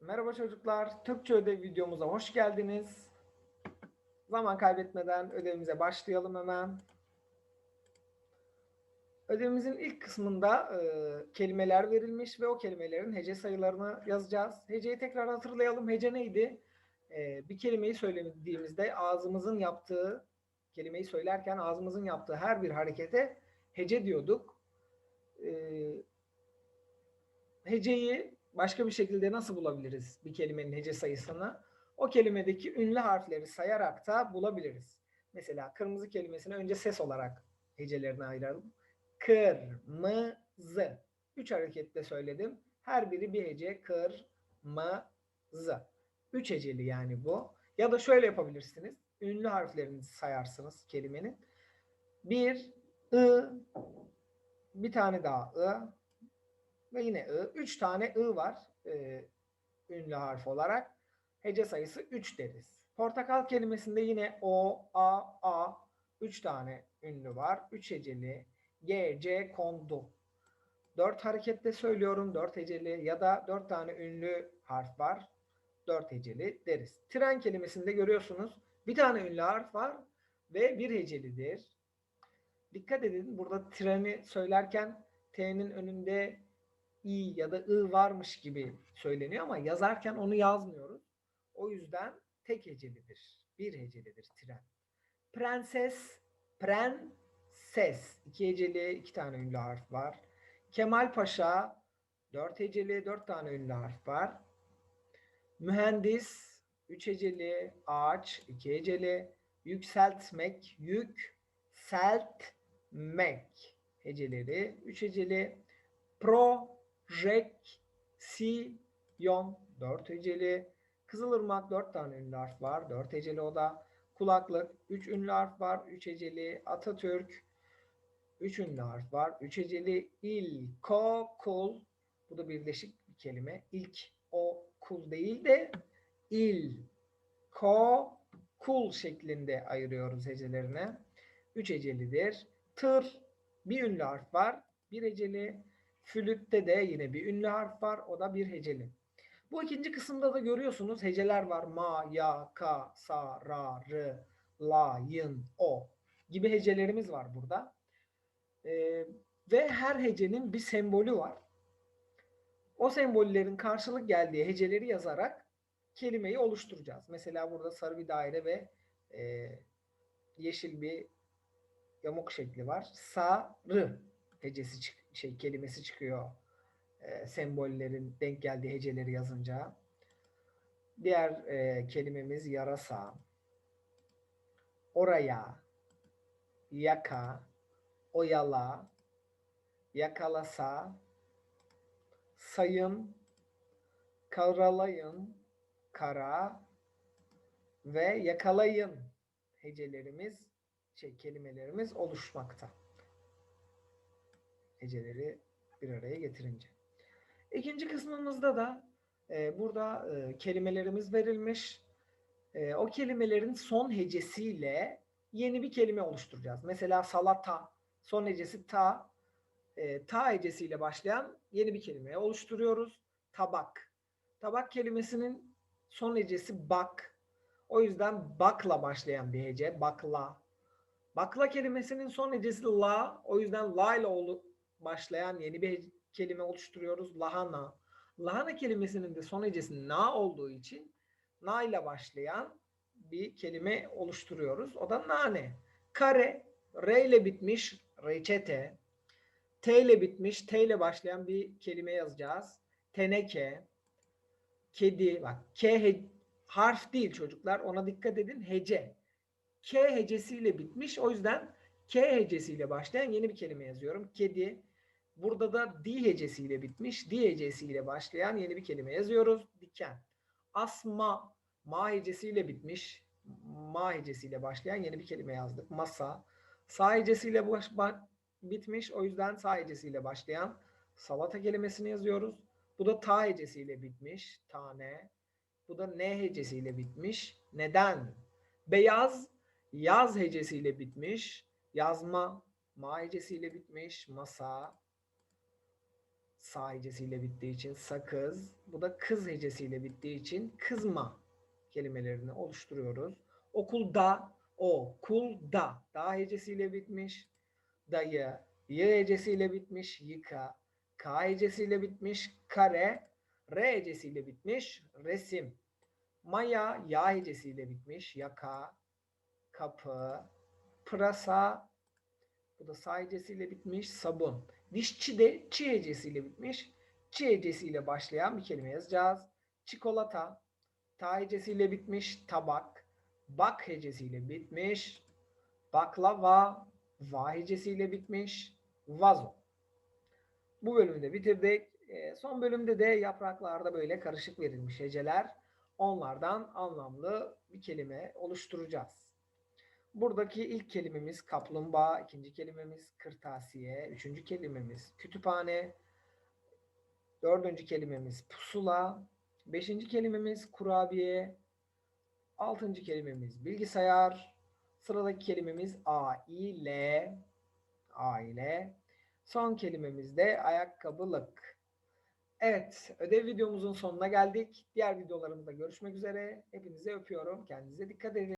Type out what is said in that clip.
Merhaba çocuklar. Türkçe ödev videomuza hoş geldiniz. Zaman kaybetmeden ödevimize başlayalım hemen. Ödevimizin ilk kısmında e, kelimeler verilmiş ve o kelimelerin hece sayılarını yazacağız. Heceyi tekrar hatırlayalım. Hece neydi? E, bir kelimeyi söylediğimizde ağzımızın yaptığı, kelimeyi söylerken ağzımızın yaptığı her bir harekete hece diyorduk. E, heceyi başka bir şekilde nasıl bulabiliriz bir kelimenin hece sayısını? O kelimedeki ünlü harfleri sayarak da bulabiliriz. Mesela kırmızı kelimesini önce ses olarak hecelerini ayıralım. Kırmızı. Üç hareketle söyledim. Her biri bir hece. Kırmızı. Üç heceli yani bu. Ya da şöyle yapabilirsiniz. Ünlü harflerini sayarsınız kelimenin. Bir, ı, bir tane daha ı, ve yine ı. Üç tane ı var e, ünlü harf olarak. Hece sayısı 3 deriz. Portakal kelimesinde yine o, a, a. Üç tane ünlü var. Üç heceli. G, C kondu. Dört hareketle söylüyorum. Dört heceli ya da dört tane ünlü harf var. Dört heceli deriz. Tren kelimesinde görüyorsunuz. Bir tane ünlü harf var ve bir hecelidir. Dikkat edin burada treni söylerken T'nin önünde i ya da ı varmış gibi söyleniyor ama yazarken onu yazmıyoruz. O yüzden tek hecelidir. Bir hecelidir tren. Prenses, prenses. İki heceli, iki tane ünlü harf var. Kemal Paşa, dört heceli, dört tane ünlü harf var. Mühendis, üç heceli, ağaç, iki heceli. Yükseltmek, yükseltmek heceleri, üç heceli. Pro, Projeksiyon dört heceli. Kızılırmak dört tane ünlü harf var. Dört heceli o da. Kulaklık üç ünlü harf var. Üç heceli. Atatürk üç ünlü harf var. Üç heceli. İlkokul bu da birleşik bir kelime. İlk o kul değil de il ko kul şeklinde ayırıyoruz hecelerine. Üç hecelidir. Tır bir ünlü harf var. Bir heceli. Flütte de yine bir ünlü harf var. O da bir heceli. Bu ikinci kısımda da görüyorsunuz heceler var. Ma, ya, ka, sa, ra, rı, la, yın, o gibi hecelerimiz var burada. Ee, ve her hecenin bir sembolü var. O sembollerin karşılık geldiği heceleri yazarak kelimeyi oluşturacağız. Mesela burada sarı bir daire ve e, yeşil bir yamuk şekli var. Sarı hecesi çık şey kelimesi çıkıyor. E, sembollerin denk geldiği heceleri yazınca. Diğer e, kelimemiz yarasa. Oraya, yaka, oyala, yakalasa, sayın, karalayın, kara ve yakalayın hecelerimiz, şey kelimelerimiz oluşmakta heceleri bir araya getirince. İkinci kısmımızda da e, burada e, kelimelerimiz verilmiş. E, o kelimelerin son hecesiyle yeni bir kelime oluşturacağız. Mesela salata son hecesi ta. E, ta hecesiyle başlayan yeni bir kelime oluşturuyoruz. Tabak. Tabak kelimesinin son hecesi bak. O yüzden bakla başlayan bir hece. Bakla. Bakla kelimesinin son hecesi la. O yüzden la ile başlayan yeni bir kelime oluşturuyoruz. Lahana. Lahana kelimesinin de son hecesi na olduğu için na ile başlayan bir kelime oluşturuyoruz. O da nane. Kare, re ile bitmiş reçete. T ile bitmiş, T ile başlayan bir kelime yazacağız. Teneke, kedi, bak K he, harf değil çocuklar ona dikkat edin hece. K hecesiyle bitmiş o yüzden K hecesiyle başlayan yeni bir kelime yazıyorum. Kedi, Burada da di hecesiyle bitmiş. Di hecesiyle başlayan yeni bir kelime yazıyoruz. Diken. Asma ma hecesiyle bitmiş. Ma hecesiyle başlayan yeni bir kelime yazdık. Masa. Sa hecesiyle baş, bitmiş. O yüzden sa hecesiyle başlayan salata kelimesini yazıyoruz. Bu da ta hecesiyle bitmiş. Tane. Bu da ne hecesiyle bitmiş. Neden? Beyaz yaz hecesiyle bitmiş. Yazma ma hecesiyle bitmiş. Masa Sa hecesiyle bittiği için sakız. Bu da kız hecesiyle bittiği için kızma kelimelerini oluşturuyoruz. Okulda, okulda. Da hecesiyle bitmiş. Dayı, y hecesiyle bitmiş. Yıka, k hecesiyle bitmiş. Kare, r hecesiyle bitmiş. Resim. Maya, ya hecesiyle bitmiş. Yaka, kapı, pırasa, bu da sa hecesiyle bitmiş. Sabun. Dişçi de çi hecesiyle bitmiş. Çi hecesiyle başlayan bir kelime yazacağız. Çikolata. Ta hecesiyle bitmiş. Tabak. Bak hecesiyle bitmiş. Baklava. Va hecesiyle bitmiş. Vazo. Bu bölümü de bitirdik. Ee, son bölümde de yapraklarda böyle karışık verilmiş heceler. Onlardan anlamlı bir kelime oluşturacağız. Buradaki ilk kelimemiz kaplumbağa, ikinci kelimemiz kırtasiye, üçüncü kelimemiz kütüphane, dördüncü kelimemiz pusula, beşinci kelimemiz kurabiye, altıncı kelimemiz bilgisayar, sıradaki kelimemiz aile, aile, son kelimemiz de ayakkabılık. Evet, ödev videomuzun sonuna geldik. Diğer videolarımızda görüşmek üzere. Hepinize öpüyorum. Kendinize dikkat edin.